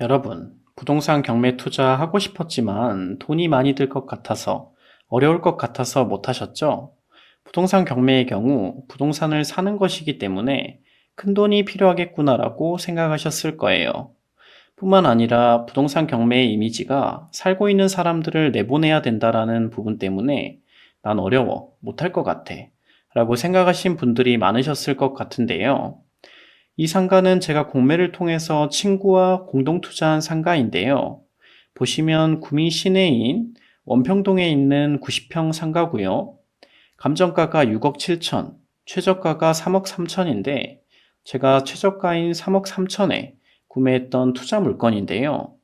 여러분, 부동산 경매 투자하고 싶었지만 돈이 많이 들 것 같아서 어려울 것 같아서 못 하셨죠? 부동산 경매의 경우 부동산을 사는 것이기 때문에 큰 돈이 필요하겠구나라고 생각하셨을 거예요. 뿐만 아니라 부동산 경매의 이미지가 살고 있는 사람들을 내보내야 된다라는 부분 때문에 난 어려워, 못할 것 같아. 라고 생각하신 분들이 많으셨을 것 같은데요. 이 상가는 제가 공매를 통해서 친구와 공동 투자한 상가인데요. 보시면 구미 시내인 원평동에 있는 90평 상가고요. 감정가가 6억 7천, 최저가가 3억 3천인데 제가 최저가인 3억 3천에 구매했던 투자 물건인데요.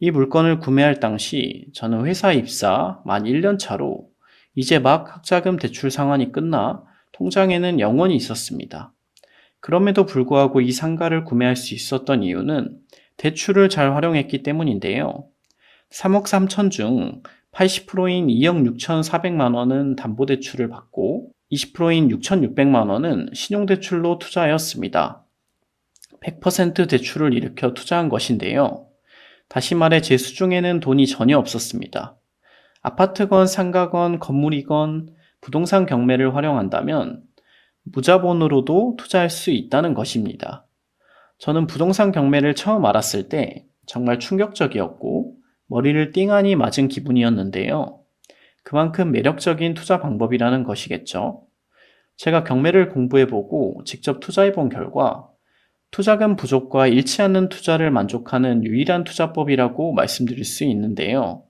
이 물건을 구매할 당시 저는 회사 입사 만 1년 차로 이제 막 학자금 대출 상환이 끝나 통장에는 영원이 있었습니다. 그럼에도 불구하고 이 상가를 구매할 수 있었던 이유는 대출을 잘 활용했기 때문인데요. 3억 3천 중 80%인 2억 6천4백만 원은 담보대출을 받고 20%인 6천6백만 원은 신용대출로 투자하였습니다. 100% 대출을 일으켜 투자한 것인데요. 다시 말해 제 수중에는 돈이 전혀 없었습니다. 아파트건 상가건 건물이건 부동산 경매를 활용한다면 무자본으로도 투자할 수 있다는 것입니다. 저는 부동산 경매를 처음 알았을 때 정말 충격적이었고 머리를 띵하니 맞은 기분이었는데요. 그만큼 매력적인 투자 방법이라는 것이겠죠. 제가 경매를 공부해보고 직접 투자해본 결과 투자금 부족과 일치하는 투자를 만족하는 유일한 투자법이라고 말씀드릴 수 있는데요.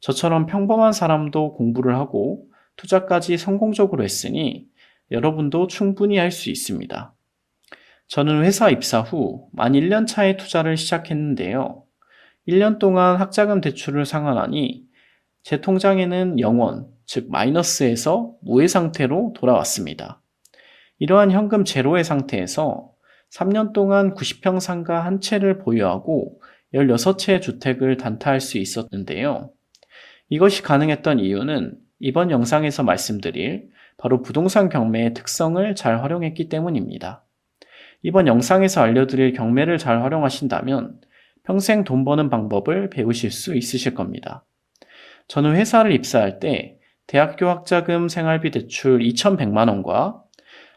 저처럼 평범한 사람도 공부를 하고 투자까지 성공적으로 했으니 여러분도 충분히 할 수 있습니다. 저는 회사 입사 후 만 1년 차에 투자를 시작했는데요. 1년 동안 학자금 대출을 상환하니 제 통장에는 0원, 즉 마이너스에서 무해 상태로 돌아왔습니다. 이러한 현금 제로의 상태에서 3년 동안 90평 상가 한 채를 보유하고 16채의 주택을 단타할 수 있었는데요. 이것이 가능했던 이유는 이번 영상에서 말씀드릴 바로 부동산 경매의 특성을 잘 활용했기 때문입니다. 이번 영상에서 알려드릴 경매를 잘 활용하신다면 평생 돈 버는 방법을 배우실 수 있으실 겁니다. 저는 회사를 입사할 때 대학교 학자금 생활비 대출 2,100만원과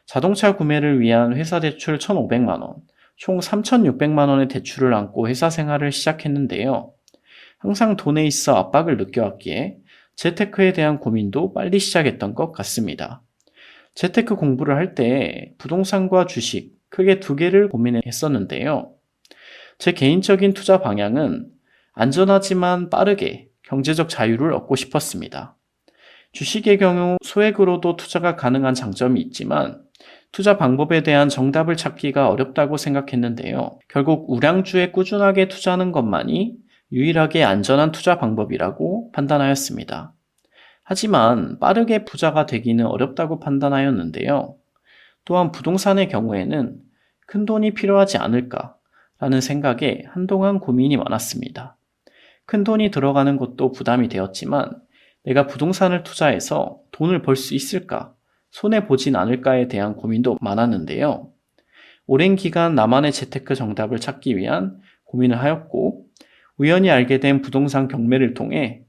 자동차 구매를 위한 회사 대출 1,500만원, 총 3,600만원의 대출을 안고 회사 생활을 시작했는데요. 항상 돈에 있어 압박을 느껴왔기에 재테크에 대한 고민도 빨리 시작했던 것 같습니다. 재테크 공부를 할 때 부동산과 주식 크게 두 개를 고민했었는데요. 제 개인적인 투자 방향은 안전하지만 빠르게 경제적 자유를 얻고 싶었습니다. 주식의 경우 소액으로도 투자가 가능한 장점이 있지만 투자 방법에 대한 정답을 찾기가 어렵다고 생각했는데요. 결국 우량주에 꾸준하게 투자하는 것만이 유일하게 안전한 투자 방법이라고 판단하였습니다. 하지만 빠르게 부자가 되기는 어렵다고 판단하였는데요. 또한 부동산의 경우에는 큰 돈이 필요하지 않을까 라는 생각에 한동안 고민이 많았습니다. 큰 돈이 들어가는 것도 부담이 되었지만 내가 부동산을 투자해서 돈을 벌 수 있을까, 손해보진 않을까에 대한 고민도 많았는데요. 오랜 기간 나만의 재테크 정답을 찾기 위한 고민을 하였고, 우연히 알게 된 부동산 경매를 통해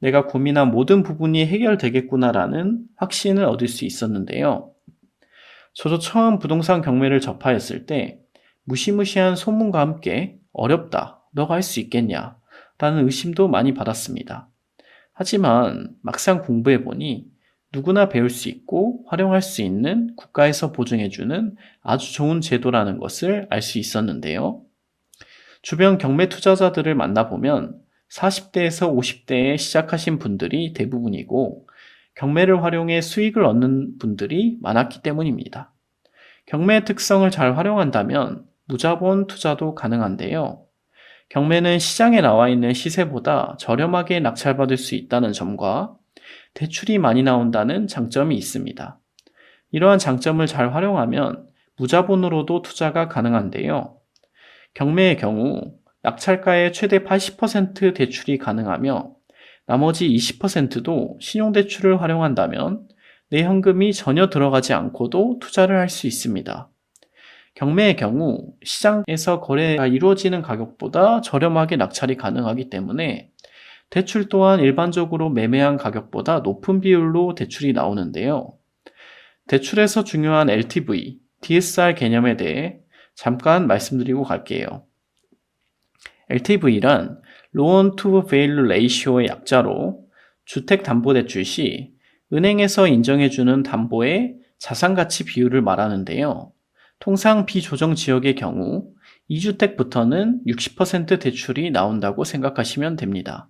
내가 고민한 모든 부분이 해결되겠구나라는 확신을 얻을 수 있었는데요. 저도 처음 부동산 경매를 접하였을 때 무시무시한 소문과 함께 어렵다, 너가 할 수 있겠냐, 라는 의심도 많이 받았습니다. 하지만 막상 공부해보니 누구나 배울 수 있고 활용할 수 있는 국가에서 보증해주는 아주 좋은 제도라는 것을 알 수 있었는데요. 주변 경매 투자자들을 만나보면 40대에서 50대에 시작하신 분들이 대부분이고 경매를 활용해 수익을 얻는 분들이 많았기 때문입니다. 경매의 특성을 잘 활용한다면 무자본 투자도 가능한데요. 경매는 시장에 나와 있는 시세보다 저렴하게 낙찰받을 수 있다는 점과 대출이 많이 나온다는 장점이 있습니다. 이러한 장점을 잘 활용하면 무자본으로도 투자가 가능한데요. 경매의 경우 낙찰가의 최대 80% 대출이 가능하며 나머지 20%도 신용대출을 활용한다면 내 현금이 전혀 들어가지 않고도 투자를 할 수 있습니다. 경매의 경우 시장에서 거래가 이루어지는 가격보다 저렴하게 낙찰이 가능하기 때문에 대출 또한 일반적으로 매매한 가격보다 높은 비율로 대출이 나오는데요. 대출에서 중요한 LTV, DSR 개념에 대해 잠깐 말씀드리고 갈게요. LTV란 Loan to Value Ratio의 약자로 주택담보대출 시 은행에서 인정해주는 담보의 자산가치 비율을 말하는데요. 통상 비조정 지역의 경우 2주택부터는 60% 대출이 나온다고 생각하시면 됩니다.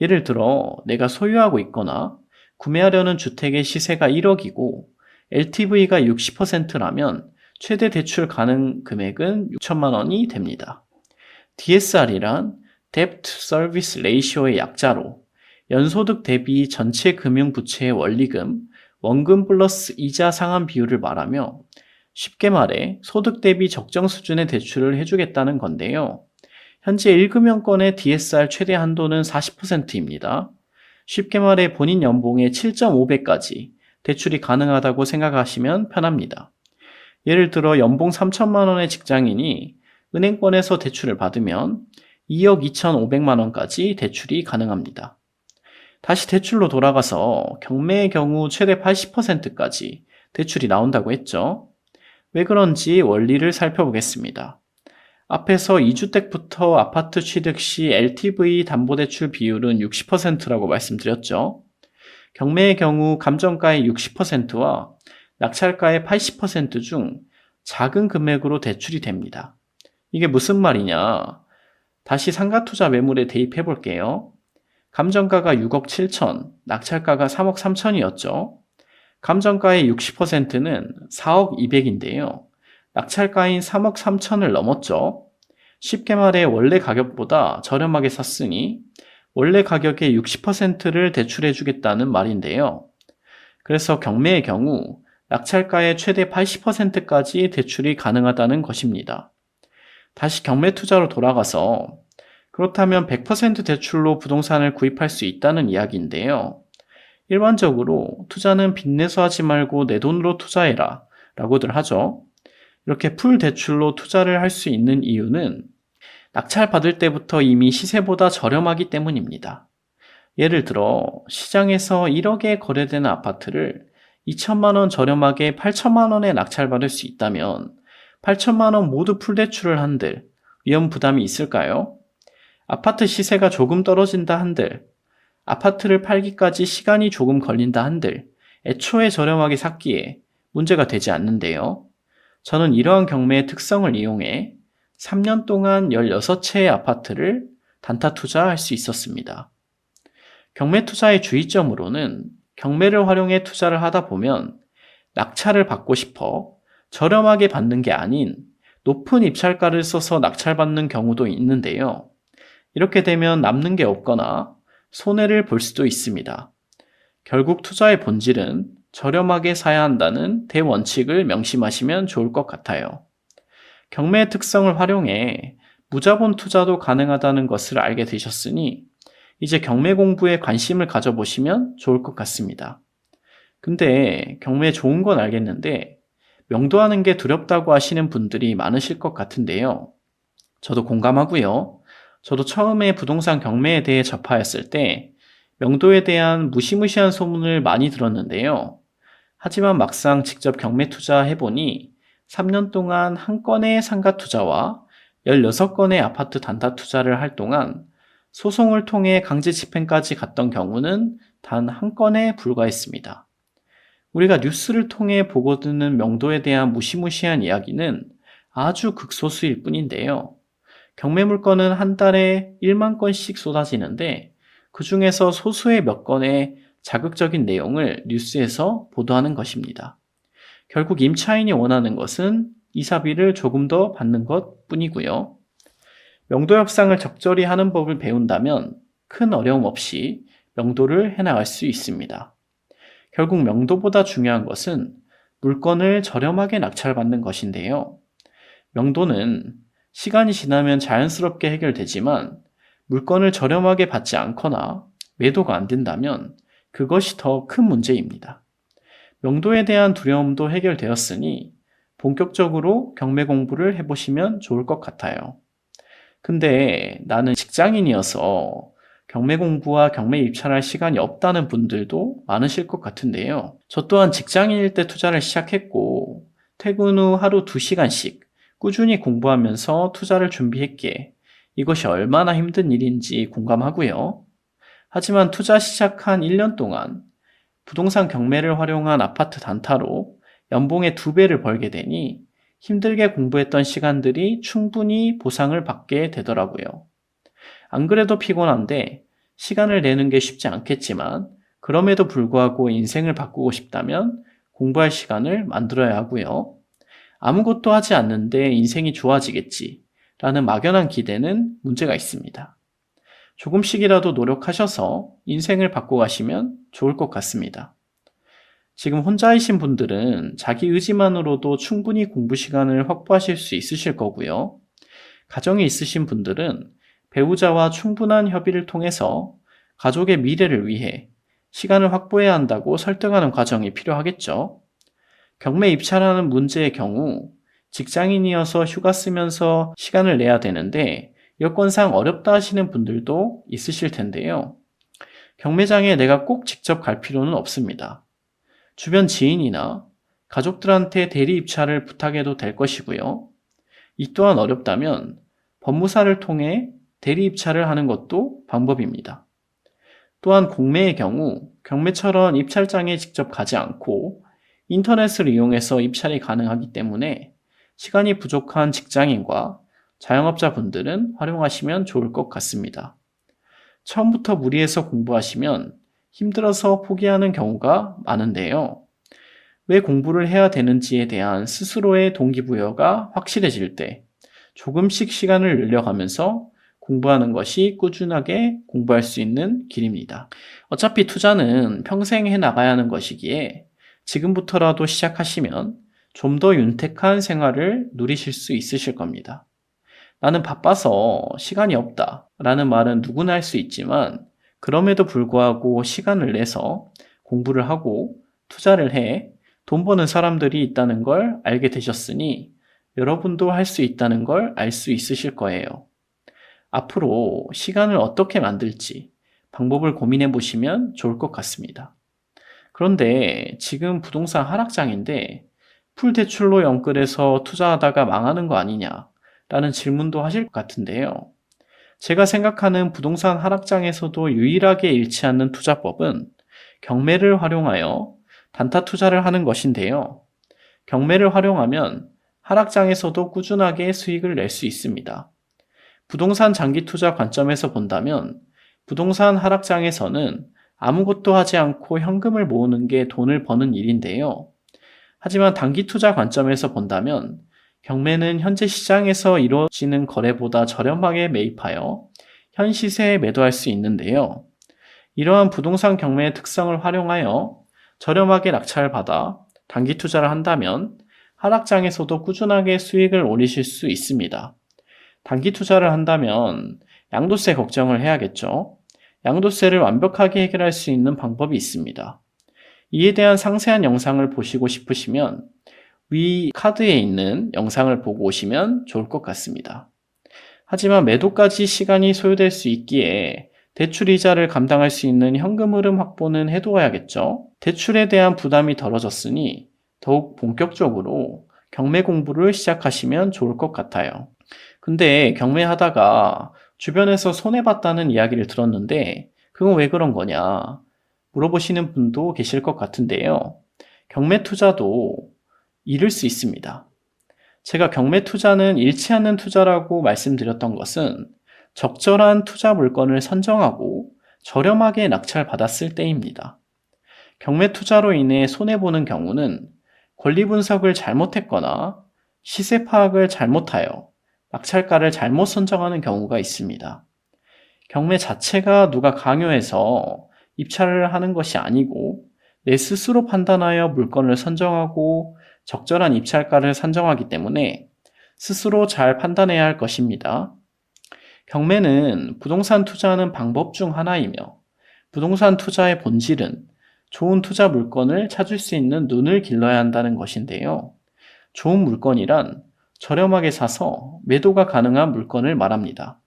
예를 들어 내가 소유하고 있거나 구매하려는 주택의 시세가 1억이고 LTV가 60%라면 최대 대출 가능 금액은 6천만 원이 됩니다. DSR이란 Debt Service Ratio의 약자로 연소득 대비 전체 금융 부채의 원리금, 원금 플러스 이자 상환 비율을 말하며 쉽게 말해 소득 대비 적정 수준의 대출을 해주겠다는 건데요. 현재 1금융권의 DSR 최대 한도는 40%입니다. 쉽게 말해 본인 연봉의 7.5배까지 대출이 가능하다고 생각하시면 편합니다. 예를 들어 연봉 3천만 원의 직장인이 은행권에서 대출을 받으면 2억 2,500만 원까지 대출이 가능합니다. 다시 대출로 돌아가서 경매의 경우 최대 80%까지 대출이 나온다고 했죠. 왜 그런지 원리를 살펴보겠습니다. 앞에서 2주택부터 아파트 취득 시 LTV 담보대출 비율은 60%라고 말씀드렸죠. 경매의 경우 감정가의 60%와 낙찰가의 80%중 작은 금액으로 대출이 됩니다. 이게 무슨 말이냐? 다시 상가투자 매물에 대입해 볼게요. 감정가가 6억 7천, 낙찰가가 3억 3천이었죠. 감정가의 60%는 4억 2백인데요. 낙찰가인 3억 3천을 넘었죠. 쉽게 말해 원래 가격보다 저렴하게 샀으니 원래 가격의 60%를 대출해 주겠다는 말인데요. 그래서 경매의 경우 낙찰가의 최대 80%까지 대출이 가능하다는 것입니다. 다시 경매 투자로 돌아가서 그렇다면 100% 대출로 부동산을 구입할 수 있다는 이야기인데요. 일반적으로 투자는 빚내서 하지 말고 내 돈으로 투자해라 라고들 하죠. 이렇게 풀 대출로 투자를 할 수 있는 이유는 낙찰 받을 때부터 이미 시세보다 저렴하기 때문입니다. 예를 들어 시장에서 1억에 거래되는 아파트를 2천만 원 저렴하게 8천만 원에 낙찰받을 수 있다면 8천만 원 모두 풀대출을 한들 위험 부담이 있을까요? 아파트 시세가 조금 떨어진다 한들 아파트를 팔기까지 시간이 조금 걸린다 한들 애초에 저렴하게 샀기에 문제가 되지 않는데요. 저는 이러한 경매의 특성을 이용해 3년 동안 16채의 아파트를 단타 투자할 수 있었습니다. 경매 투자의 주의점으로는 경매를 활용해 투자를 하다 보면 낙찰을 받고 싶어 저렴하게 받는 게 아닌 높은 입찰가를 써서 낙찰받는 경우도 있는데요. 이렇게 되면 남는 게 없거나 손해를 볼 수도 있습니다. 결국 투자의 본질은 저렴하게 사야 한다는 대원칙을 명심하시면 좋을 것 같아요. 경매의 특성을 활용해 무자본 투자도 가능하다는 것을 알게 되셨으니 이제 경매 공부에 관심을 가져보시면 좋을 것 같습니다. 근데 경매 좋은 건 알겠는데 명도하는 게 두렵다고 하시는 분들이 많으실 것 같은데요. 저도 공감하고요. 저도 처음에 부동산 경매에 대해 접하였을 때 명도에 대한 무시무시한 소문을 많이 들었는데요. 하지만 막상 직접 경매 투자해보니 3년 동안 한 건의 상가 투자와 16건의 아파트 단타 투자를 할 동안 소송을 통해 강제 집행까지 갔던 경우는 단 한 건에 불과했습니다. 우리가 뉴스를 통해 보고 듣는 명도에 대한 무시무시한 이야기는 아주 극소수일 뿐인데요. 경매 물건은 한 달에 1만 건씩 쏟아지는데 그 중에서 소수의 몇 건의 자극적인 내용을 뉴스에서 보도하는 것입니다. 결국 임차인이 원하는 것은 이사비를 조금 더 받는 것 뿐이고요. 명도 협상을 적절히 하는 법을 배운다면 큰 어려움 없이 명도를 해나갈 수 있습니다. 결국 명도보다 중요한 것은 물건을 저렴하게 낙찰받는 것인데요. 명도는 시간이 지나면 자연스럽게 해결되지만 물건을 저렴하게 받지 않거나 매도가 안 된다면 그것이 더 큰 문제입니다. 명도에 대한 두려움도 해결되었으니 본격적으로 경매 공부를 해보시면 좋을 것 같아요. 근데 나는 직장인이어서 경매 공부와 경매 입찰할 시간이 없다는 분들도 많으실 것 같은데요. 저 또한 직장인일 때 투자를 시작했고, 퇴근 후 하루 2시간씩 꾸준히 공부하면서 투자를 준비했기에 이것이 얼마나 힘든 일인지 공감하고요. 하지만 투자 시작한 1년 동안 부동산 경매를 활용한 아파트 단타로 연봉의 두 배를 벌게 되니 힘들게 공부했던 시간들이 충분히 보상을 받게 되더라고요. 안 그래도 피곤한데 시간을 내는 게 쉽지 않겠지만 그럼에도 불구하고 인생을 바꾸고 싶다면 공부할 시간을 만들어야 하고요. 아무것도 하지 않는데 인생이 좋아지겠지 라는 막연한 기대는 문제가 있습니다. 조금씩이라도 노력하셔서 인생을 바꿔가시면 좋을 것 같습니다. 지금 혼자이신 분들은 자기 의지만으로도 충분히 공부 시간을 확보하실 수 있으실 거고요. 가정이 있으신 분들은 배우자와 충분한 협의를 통해서 가족의 미래를 위해 시간을 확보해야 한다고 설득하는 과정이 필요하겠죠. 경매 입찰하는 문제의 경우 직장인이어서 휴가 쓰면서 시간을 내야 되는데 여건상 어렵다 하시는 분들도 있으실 텐데요. 경매장에 내가 꼭 직접 갈 필요는 없습니다. 주변 지인이나 가족들한테 대리 입찰을 부탁해도 될 것이고요. 이 또한 어렵다면 법무사를 통해 대리 입찰을 하는 것도 방법입니다. 또한 공매의 경우 경매처럼 입찰장에 직접 가지 않고 인터넷을 이용해서 입찰이 가능하기 때문에 시간이 부족한 직장인과 자영업자 분들은 활용하시면 좋을 것 같습니다. 처음부터 무리해서 공부하시면 힘들어서 포기하는 경우가 많은데요. 왜 공부를 해야 되는지에 대한 스스로의 동기부여가 확실해질 때 조금씩 시간을 늘려가면서 공부하는 것이 꾸준하게 공부할 수 있는 길입니다. 어차피 투자는 평생 해 나가야 하는 것이기에 지금부터라도 시작하시면 좀 더 윤택한 생활을 누리실 수 있으실 겁니다. 나는 바빠서 시간이 없다 라는 말은 누구나 할 수 있지만 그럼에도 불구하고 시간을 내서 공부를 하고 투자를 해 돈 버는 사람들이 있다는 걸 알게 되셨으니 여러분도 할 수 있다는 걸 알 수 있으실 거예요. 앞으로 시간을 어떻게 만들지 방법을 고민해 보시면 좋을 것 같습니다. 그런데 지금 부동산 하락장인데 풀 대출로 연끌해서 투자하다가 망하는 거 아니냐 라는 질문도 하실 것 같은데요. 제가 생각하는 부동산 하락장에서도 유일하게 않는 투자법은 경매를 활용하여 단타 투자를 하는 것인데요. 경매를 활용하면 하락장에서도 꾸준하게 수익을 낼 수 있습니다. 부동산 장기 투자 관점에서 본다면 부동산 하락장에서는 아무것도 하지 않고 현금을 모으는 게 돈을 버는 일인데요. 하지만 단기 투자 관점에서 본다면 경매는 현재 시장에서 이루어지는 거래보다 저렴하게 매입하여 현 시세에 매도할 수 있는데요. 이러한 부동산 경매의 특성을 활용하여 저렴하게 낙찰을 받아 단기 투자를 한다면 하락장에서도 꾸준하게 수익을 올리실 수 있습니다. 단기 투자를 한다면 양도세 걱정을 해야겠죠. 양도세를 완벽하게 해결할 수 있는 방법이 있습니다. 이에 대한 상세한 영상을 보시고 싶으시면 위 카드에 있는 영상을 보고 오시면 좋을 것 같습니다. 하지만 매도까지 시간이 소요될 수 있기에 대출 이자를 감당할 수 있는 현금 흐름 확보는 해두어야겠죠. 대출에 대한 부담이 덜어졌으니 더욱 본격적으로 경매 공부를 시작하시면 좋을 것 같아요. 근데 경매하다가 주변에서 손해봤다는 이야기를 들었는데 그건 왜 그런 거냐 물어보시는 분도 계실 것 같은데요. 경매 투자도 잃을 수 있습니다. 제가 경매 투자는 잃지 않는 투자라고 말씀드렸던 것은 적절한 투자 물건을 선정하고 저렴하게 낙찰 받았을 때입니다. 경매 투자로 인해 손해보는 경우는 권리 분석을 잘못했거나 시세 파악을 잘못하여 낙찰가를 잘못 선정하는 경우가 있습니다. 경매 자체가 누가 강요해서 입찰을 하는 것이 아니고 내 스스로 판단하여 물건을 선정하고 적절한 입찰가를 산정하기 때문에 스스로 잘 판단해야 할 것입니다. 경매는 부동산 투자하는 방법 중 하나이며 부동산 투자의 본질은 좋은 투자 물건을 찾을 수 있는 눈을 길러야 한다는 것인데요. 좋은 물건이란 저렴하게 사서 매도가 가능한 물건을 말합니다.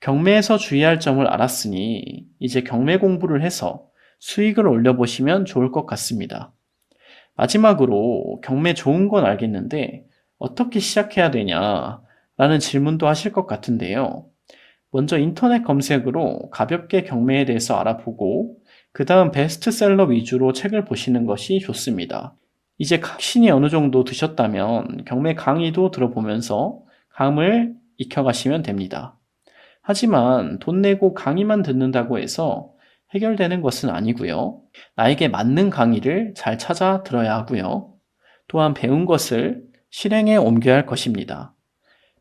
경매에서 주의할 점을 알았으니 이제 경매 공부를 해서 수익을 올려보시면 좋을 것 같습니다. 마지막으로 경매 좋은 건 알겠는데 어떻게 시작해야 되냐 라는 질문도 하실 것 같은데요. 먼저 인터넷 검색으로 가볍게 경매에 대해서 알아보고 그 다음 베스트셀러 위주로 책을 보시는 것이 좋습니다. 이제 각신이 어느 정도 드셨다면 경매 강의도 들어보면서 감을 익혀가시면 됩니다. 하지만 돈 내고 강의만 듣는다고 해서 해결되는 것은 아니고요. 나에게 맞는 강의를 잘 찾아 들어야 하고요. 또한 배운 것을 실행에 옮겨야 할 것입니다.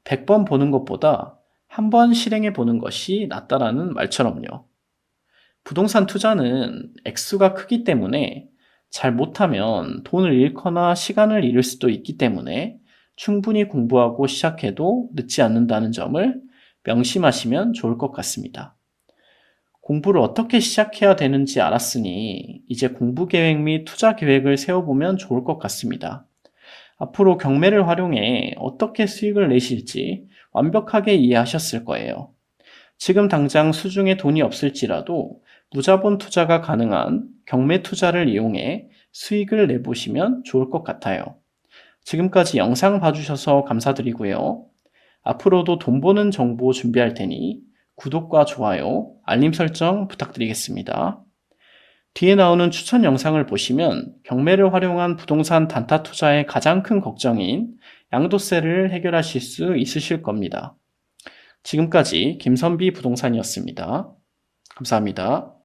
100번 보는 것보다 한 번 실행해 보는 것이 낫다라는 말처럼요. 부동산 투자는 액수가 크기 때문에 잘 못하면 돈을 잃거나 시간을 잃을 수도 있기 때문에 충분히 공부하고 시작해도 늦지 않는다는 점을 명심하시면 좋을 것 같습니다. 공부를 어떻게 시작해야 되는지 알았으니 이제 공부 계획 및 투자 계획을 세워보면 좋을 것 같습니다. 앞으로 경매를 활용해 어떻게 수익을 내실지 완벽하게 이해하셨을 거예요. 지금 당장 수중에 돈이 없을지라도 무자본 투자가 가능한 경매 투자를 이용해 수익을 내보시면 좋을 것 같아요. 지금까지 영상 봐주셔서 감사드리고요. 앞으로도 돈 버는 정보 준비할 테니 구독과 좋아요, 알림 설정 부탁드리겠습니다. 뒤에 나오는 추천 영상을 보시면 경매를 활용한 부동산 단타 투자의 가장 큰 걱정인 양도세를 해결하실 수 있으실 겁니다. 지금까지 김선비 부동산이었습니다. 감사합니다.